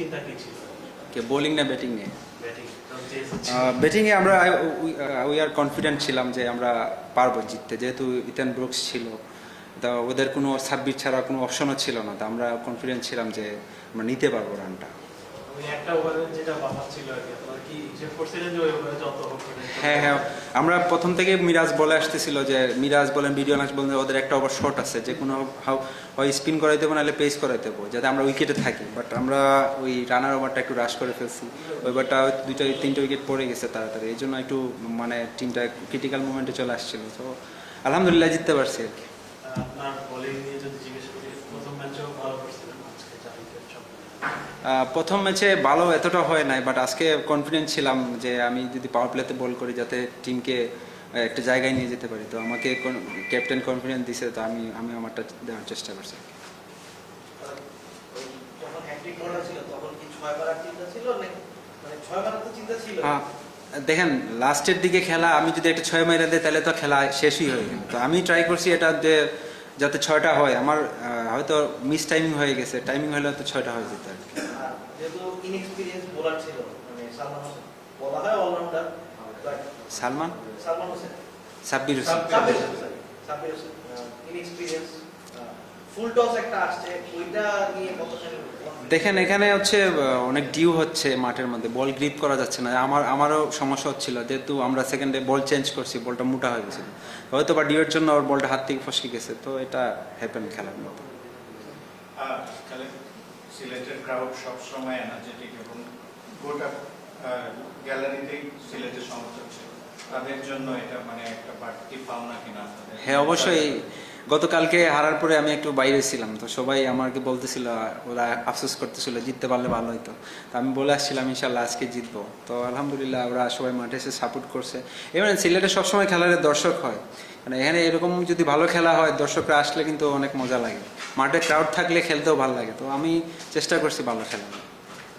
চিন্তা কি ছিল? কে বোলিং না ব্যাটিং নিয়ে? ব্যাটিং ব্যাটিংয়ে আমরা উই আর কনফিডেন্ট ছিলাম যে আমরা পারব জিততে। যেহেতু ইতান ব্রুকস ছিল তা ওদের কোনো সাব্বির ছাড়া কোনো অপশনও ছিল না। তা আমরা কনফিডেন্ট ছিলাম যে আমরা নিতে পারব রানটা হ্যাঁ হ্যাঁ। আমরা প্রথম থেকে মিরাজ বলে আসতেছিল যে মিরাজ বলেন ভিডিও নাচ বলেন ওদের একটা ওভার শর্ট আছে যে কোনো হাউ হয় স্পিন করাইতে দেবো নাহলে পেস করাইতে দেবো যাতে আমরা উইকেটে থাকি। বাট আমরা ওই রানার ওভারটা একটু রাশ করে ফেলছি। ওইবারটা দুইটা তিনটা উইকেট পড়ে গেছে তাড়াতাড়ি এই জন্য একটু মানে টিমটা ক্রিটিক্যাল মোমেন্টে চলে আসছিল। তো আলহামদুলিল্লাহ জিততে পারছি আর কি। প্রথম ম্যাচে ভালো এতটা হয় নাই বাট আজকে কনফিডেন্ট ছিলাম যে আমি যদি পাওয়ার প্লেতে বল করি যাতে টিমকে একটা জায়গায় নিয়ে যেতে পারি। তো আমাকে ক্যাপ্টেন কনফিডেন্স দিছে তো আমি আমি আমারটা দেওয়ার চেষ্টা করছি। আহ, দেখেন লাস্টের দিকে খেলা আমি যদি একটা ছয় মাইরা দিই তাহলে তো খেলা শেষই হয়ে গেল। তো আমি ট্রাই করছি এটা যে যাতে ছয়টা হয়। আমার হয়তো মিস টাইমিং হয়ে গেছে। টাইমিং হলে হয়তো ছয়টা হয়ে যেত আর কি। মানে Salman Sabbir Hossain Sabbir Hossain sorry, Sabbir Hossain inexperience full toss একটা আসছে ওইটা নিয়ে কতখানি দেখেন এখানে হচ্ছে অনেক ডিউ হচ্ছে মাঠের মধ্যে বল গ্রিপ করা যাচ্ছে না। আমার আমারও সমস্যা হচ্ছিল যেহেতু আমরা সেকেন্ডে বল চেঞ্জ করছি বলটা মোটা হয়ে গেছিল। হয়তো বা ডিউয়ের জন্য ওর বলটা হাত থেকে ফসকে গেছে তো এটা হ্যাপেন খেলার মতো। সিলেটের ক্রাউড সবসময় এনার্জেটিক এবং গোটা গ্যালারিতেই সিলেটের সমর্থক ছিল মানে হ্যাঁ অবশ্যই। গতকালকে হারার পরে আমি একটু বাইরে ছিলাম, তো সবাই আমাকে বলতেছিল, ওরা আফসোস করতেছিল, জিততে পারলে ভালো হতো তো আমি বলে আসছিলাম ইনশাল্লাহ আজকে জিতবো। তো আলহামদুলিল্লাহ ওরা সবাই মাঠে এসে সাপোর্ট করছে। এবার সিলেটে সবসময় খেলার দর্শক হয়। মানে এখানে এরকম যদি ভালো খেলা হয়, দর্শকরা আসলে কিন্তু অনেক মজা লাগে। মাঠে ক্রাউড থাকলে খেলতেও ভালো লাগে। তো আমি চেষ্টা করছি ভালো খেলা